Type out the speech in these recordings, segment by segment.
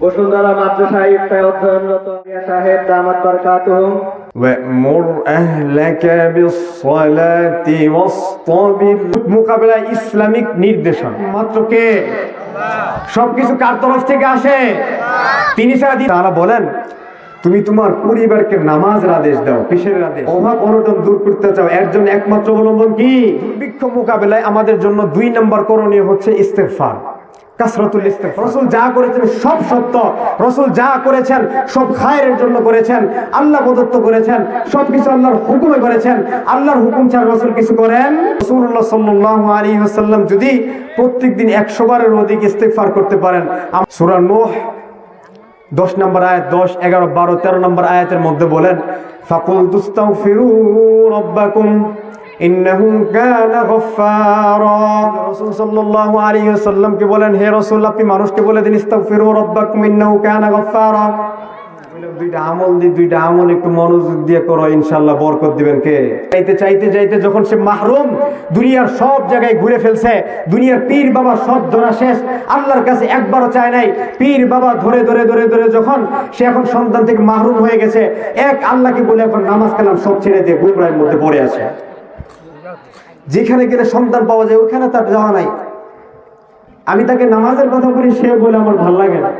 বসুন্ধরা মাদ্রাসা ইফতায় অধ্যয়নরত মিয়া সাহেব দামাত বরকাতুহুম وأمر أهلك بالصلاة واصطبر মোকাবেলা ইসলামিক নির্দেশন মাত্র কে সবকিছু কার তরফ থেকে আসে তিনি ছাড়া দি- তারা বলেন তুমি তোমার পরিবারকে নামাজের আদেশ দাও কিসের আদেশ অভাব অনটন দূর করতে চাও এর জন্য একমাত্র অবলম্বন কি দুর্ভিক্ষ মোকাবেলায় আমাদের জন্য দুই নম্বর করণীয় হচ্ছে ইস্তেফার ইস্তেগফার। রসুল যা করেছেন সব সত্য। রসুল যা করেছেন সব খায়ের জন্য করেছেন। আল্লাহ প্রদত্ত করেছেন। সবকিছু আল্লাহর হুকুমে করেছেন। আল্লাহর হুকুম ছাড়া রসুল কিছু করেন। রসুল্লাহ আলাইহি ওয়াসাল্লাম যদি প্রত্যেক দিন একশো বারের অধিক ইস্তেগফার করতে পারেন সূরা নূহ দশ নম্বর আয়াত, দশ, এগারো, বারো, তেরো নম্বর আয়াতের মধ্যে বলেন ফাকুল তুস্তাগফিরু রব্বাকুম। ইন্নাহু কানা গফফারা। রাসূল সাল্লাল্লাহু আলাইহি ওয়াসাল্লামকে বলেন, হে রাসূল, আপনি মানুষকে বলে দিন, ইস্তাগফিরু রব্বাকুম ইন্নাহু কানা গফফারা। দুইটা আমল দিয়ে, দুইটা আমল একটু মনোযোগ দিয়ে করো ইনশাল্লাহ বরকত দিবেন কে? চাইতে চাইতে চাইতে যখন সে মাহরুম, দুনিয়ার সব জায়গায় ঘুরে ফেলছে, দুনিয়ার পীর বাবা সব ধরা শেষ, আল্লাহর কাছে একবারও চায় নাই। পীর বাবা ধরে ধরে ধরে ধরে যখন সে এখন সন্তান থেকে মাহরুম হয়ে গেছে, এক আল্লাহকে বলে এখন নামাজ কালাম সব ছেড়ে দিয়ে গুমরার মধ্যে পড়ে আছে। যেখানে গেলে সন্তান পাওয়া যায় ওখানে তার যাওয়া নাই আমি তাকে নামাজের কথা বলি সে বলে আমার ভালো লাগে না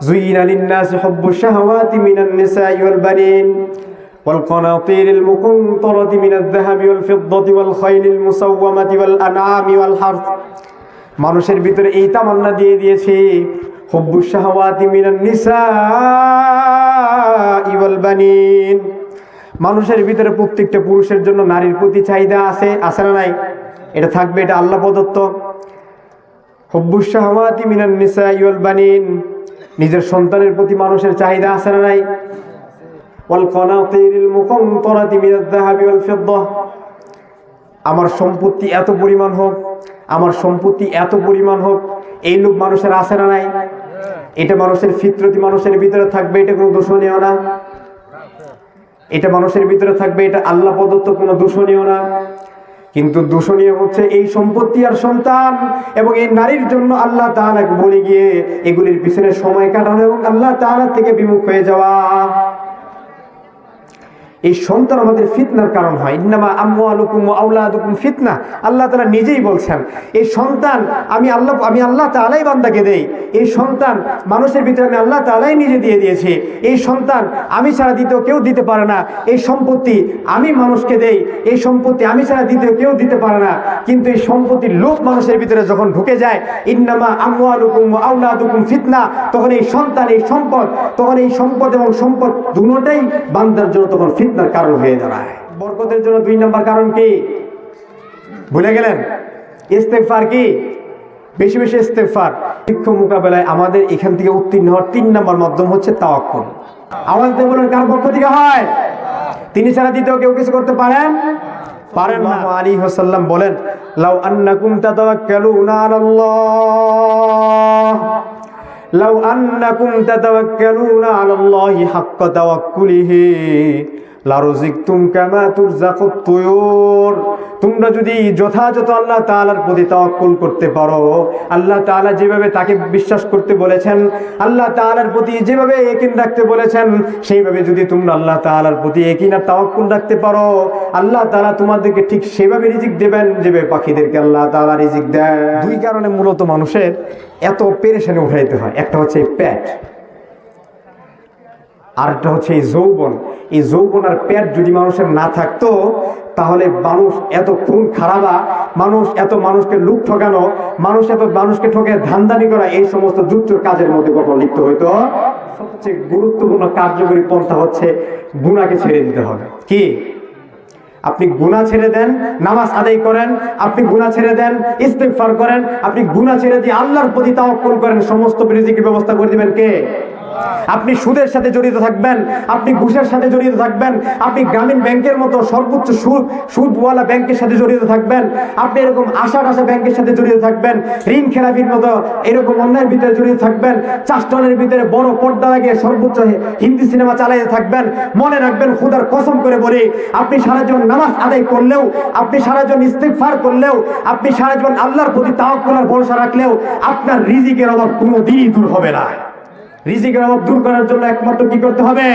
زين للناس حب الشهوات من النساء والبنين والقناطير المقنطرة من الذهب والفضة والخيل المسومة والأنعام والحرث মানুষের ভিতরে এই তামান্না দিয়ে দিয়েছে হব্বু শাহওয়াতি মিনান নিসা ইওয়াল বানিন মানুষের ভিতরে প্রত্যেকটা পুরুষের জন্য নারীর প্রতি চাহিদা আছে আছে না নাই? এটা থাকবে, এটা আল্লাহ প্রদত্ত। হব্বুস শাহওয়াতি মিনান নিসা ইওয়াল বানিন। নিজের সন্তানের প্রতি মানুষের চাহিদা আছে না নাই? ওয়াল কনাতিরিল মুকান্তরাতি মিনাদ আমার সম্পত্তি এত পরিমাণ হোক, আমার সম্পত্তি এত পরিমাণ হোক, এই লোক মানুষের আছে না নাই? এটা মানুষের ফিতরতি মানুষের ভিতরে থাকবে, এটা কোনো দূষণীয় না। এটা মানুষের ভিতরে থাকবে, এটা আল্লাহ প্রদত্ত কোনো দূষণীয় না। কিন্তু দূষণীয় হচ্ছে এই সম্পত্তি আর সন্তান এবং এই নারীর জন্য আল্লাহ তাআলাকে বলে গিয়ে এগুলির পিছনে সময় কাটানো এবং আল্লাহ তাআলা থেকে বিমুখ হয়ে যাওয়া। এই সন্তান আমাদের ফিতনার কারণ হয়। ইন্নামা আমওয়ালুকুম ওয়া আওলাদুকুম ফিতনা। আল্লাহ তাআলা নিজেই বলছেন, এই সন্তান আমি আল্লাহ আমি আল্লাহ তাআলাই বান্দাকে দেই। এই সন্তান মানুষের ভিতরে আমি আল্লাহ তালাই নিজে দিয়ে দিয়েছি। এই সন্তান আমি ছাড়া দ্বিতীয় কেউ দিতে পারে না। এই সম্পত্তি আমি মানুষকে দেই। এই সম্পত্তি আমি ছাড়া দ্বিতীয় কেউ দিতে পারে না। কিন্তু এই সম্পত্তির লোভ মানুষের ভিতরে যখন ঢুকে যায়, ইন্নামা আমওয়ালুকুম ওয়া আওলাদুকুম ফিতনা, তখন এই সন্তান, এই সম্পদ, তখন এই সম্পদ এবং সম্পদ দুটোটাই বান্দার জন্য তখন ফিতনার কারণ হয়ে দাঁড়ায়। বরকতের জন্য দুই নম্বর কারণ কি? ভুলে গেলেন? ইস্তেগফার কি? বেশি বেশি ইস্তেগফার। শিক্ষ মোকাবেলায় আমাদের এখান থেকে উত্তীর্ণ হওয়ার তিন নম্বর মাধ্যম হচ্ছে তাওয়াক্কুল। আওয়াজ দিয়ে বলুন কার পক্ষ থেকে হয়? তিনি ছাড়া দ্বিতীয় কেউ কিছু করতে পারেন? পারেন না। আলী হাসাল্লাম বলেন লাউ আন্নাকুম তাতাওয়াক্কালুনা আলাল্লাহ। লাউ আন্নাকুম তাতাওয়াক্কালুনা আলাল্লাহি হাক্কা তাওয়াক্কুলিহি। তুয়ুর। তোমরা যদি যথাযথ আল্লাহ তাআলার প্রতি তাওয়াক্কুল করতে পারো, আল্লাহ তাআলা যেভাবে তাকে বিশ্বাস করতে বলেছেন, আল্লাহ তাআলার প্রতি যেভাবে একিন রাখতে বলেছেন, সেইভাবে যদি তোমরা আল্লাহ তাআলার প্রতি একিন আর তাওয়াক্কুল রাখতে পারো, আল্লাহ তালা তোমাদেরকে ঠিক সেভাবে রিজিক দেবেন যেভাবে পাখিদেরকে আল্লাহ তাআলা রিজিক দেয়। দুই কারণে মূলত মানুষের এত পেরেশানি উঠাইতে হয়। একটা হচ্ছে পেট। আরেকটা হচ্ছে এই যৌবন। এই যৌবন আর পেট যদি মানুষের না থাকতো, তাহলে মানুষ এত খুন খারাপা, মানুষ এত মানুষকে লুক ঠকানো, মানুষ এত মানুষকে ঠকে ধান্দানি করা, এই সমস্ত যুক্ত কাজের মধ্যে কখনো লিপ্ত হইতো? সবচেয়ে গুরুত্বপূর্ণ কার্যকরী পন্থা হচ্ছে গুণাকে ছেড়ে দিতে হবে। কি? আপনি গুণা ছেড়ে দেন, নামাজ আদায় করেন, আপনি গুণা ছেড়ে দেন, ইস্তেগফার করেন, আপনি গুণা ছেড়ে দিয়ে আল্লাহর প্রতি তাওয়াক্কুল করেন, সমস্ত রিজিকের ব্যবস্থা করে দিবেন কে? আপনি সুদের সাথে জড়িত থাকবেন, আপনি ঘুষের সাথে জড়িত থাকবেন, আপনি গ্রামীণ ব্যাংকের মতো সর্বোচ্চ সুদ, সুদওয়ালা ব্যাংকের সাথে জড়িত থাকবেন, আপনি এরকম আশা আশা ব্যাংকের সাথে জড়িত থাকবেন, ঋণ খেলাপির মতো এরকম অন্যায়ের ভিতরে জড়িত থাকবেন চাষটনের ভিতরে বড় পর্দা লাগিয়ে সর্বোচ্চ হিন্দি সিনেমা চালাইতে থাকবেন, মনে রাখবেন খুদার কসম করে বলি, আপনি সারা জীবন নামাজ আদায় করলেও, আপনি সারা জীবন ইস্তেগফার করলেও, আপনি সারা জীবন আল্লাহর প্রতি তাওয়াক্কুল আর ভরসা রাখলেও, আপনার রিজিকের অভাব কোনো দিনই দূর হবে না। রিজিকের অভাব দূর করার জন্য একমাত্র কি করতে হবে?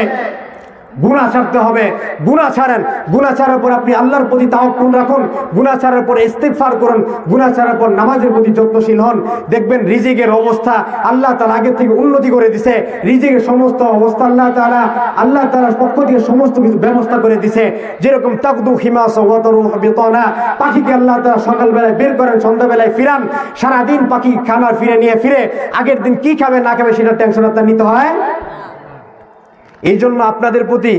গুণা ছাড়তে হবে। গুণা ছাড়েন। গুণা ছাড়ার পর আপনি আল্লাহর প্রতি তাওয়াক্কুল রাখুন। গুণা ছাড়ার পর ইস্তেগফার করুন। গুণা ছাড়ার পর নামাজের প্রতি যত্নশীল হন। দেখবেন রিজিকের অবস্থা আল্লাহ তাআলা আগের থেকে উন্নতি করে দিছে। রিজিকের সমস্ত অবস্থা আল্লাহ তাআলা, আল্লাহ তাআলার পক্ষ থেকে সমস্ত কিছু ব্যবস্থা করে দিছে। যেরকম তাকদু ওয়াতরু বিতনা, পাখিকে আল্লাহ তাআলা সকালবেলায় বের করেন, সন্ধ্যাবেলায় ফিরান। সারাদিন পাখি খানা ফিরে, নিয়ে ফিরে। আগের দিন কি খাবে, না খাবে সেটা টেনশন আপনার নিতে হয়? এই জন্য আপনাদের প্রতি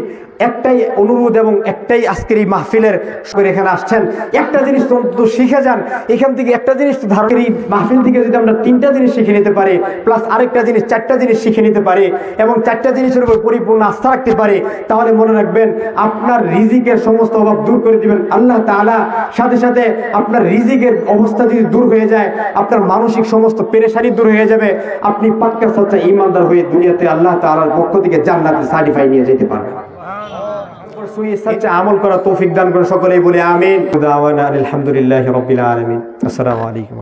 একটাই অনুরোধ এবং একটাই আজকের এই মাহফিলের করে এখানে আসছেন। একটা জিনিস তো শিখে যান। এখান থেকে একটা জিনিস ধারণের এই মাহফিল থেকে যদি আমরা তিনটা জিনিস শিখে নিতে পারি প্লাস আরেকটা জিনিস, চারটা জিনিস শিখে নিতে পারি এবং চারটা জিনিসের উপর পরিপূর্ণ আস্থা রাখতে পারি, তাহলে মনে রাখবেন আপনার রিজিকের সমস্ত অভাব দূর করে দিবেন আল্লাহ তাআলা। সাথে সাথে আপনার রিজিকের অবস্থা যদি দূর হয়ে যায়, আপনার মানসিক সমস্ত পেরেশানি দূর হয়ে যাবে। আপনি পাক্কা সচ্চা ইমানদার হয়ে দুনিয়াতে আল্লাহ তাআলার পক্ষ থেকে জান্নাতের সার্টিফাই নিয়ে যেতে পারবেন। আমল করা তৌফিক দান করে সকলেই বলে আমিন। আলহামদুলিল্লাহ রবিল আলমিন। আসসালামু আলাইকুম।